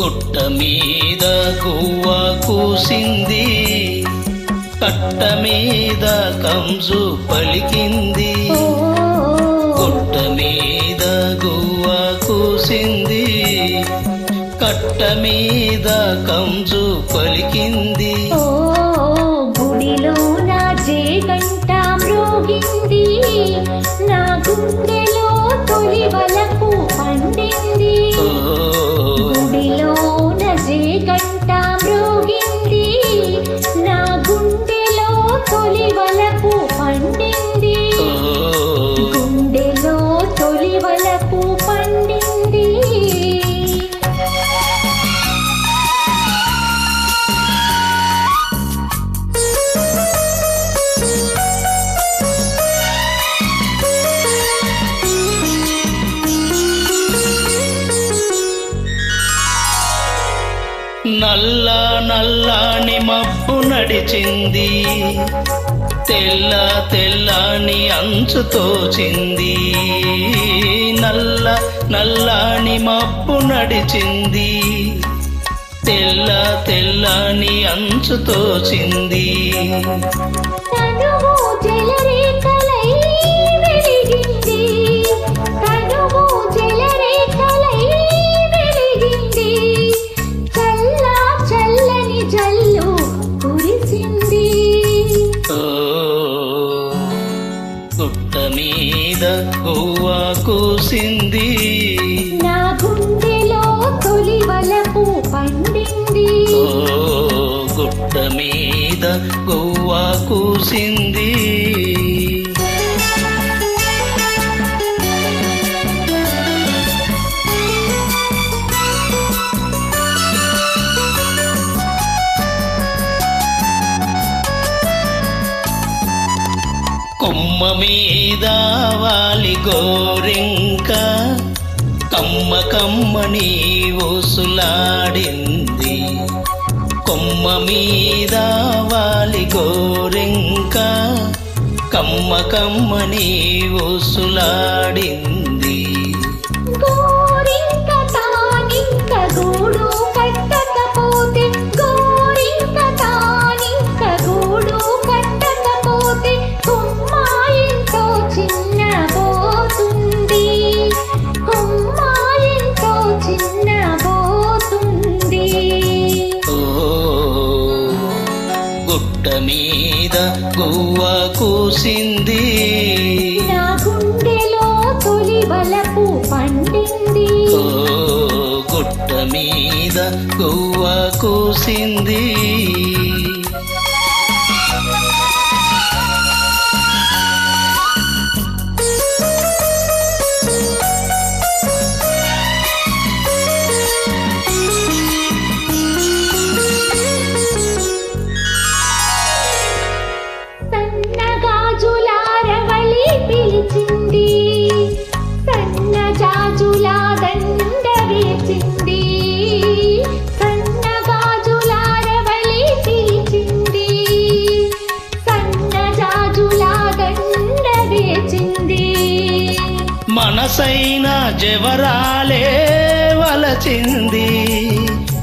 గుట్ట మీద గువ్వ కూసింది. కట్ట మీద కంజు పలికింది. గుట్ట మీద గువ్వ కూసింది. కట్ట మీద కంజు పలికింది. పండింది. గుండెలో తొలి వలపు పండింది. నల్ల నల్లని మబ్బు నడిచింది. తెల్ల తెల్లని అంచు తోచింది. నల్ల నల్లని మబ్బు నడిచింది. తెల్ల తెల్లని అంచు తోచింది. మీద గువ్వ కూసింది నా గుండెలో తొలి వలపు పండింది. ఓ గుట్ట మీద గువ్వ కూసింది. కొమ్మ మీద వాలి గోరింక కమ్మ కమ్మని ఊసులాడింది కొమ్మ మీద వాలి గోరింక కమ్మ కమ్మని ఊసులాడింది గుట్ట మీద గువ్వ కూసింది. నా గుండెలో తొలి వలపు పండింది. ఓ గుట్ట మీద గువ్వ కూసింది. సన్నగాజులారవళి పిలిచింది. సన్నజాజుల దండ వేసింది. సన్నగాజులారవళి పిలిచింది. దండ మనసైన జవరాలే వలచింది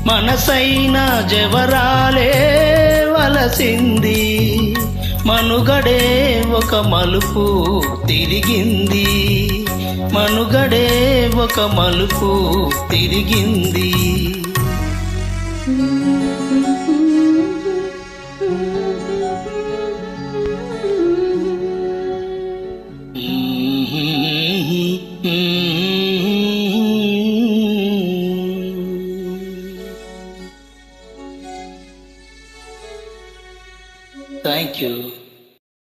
మనసైన జవరాలే వలసింది. మనుగడే ఒక మలుపు తిరిగింది. మనుగడే ఒక మలుపు తిరిగింది. Thank you.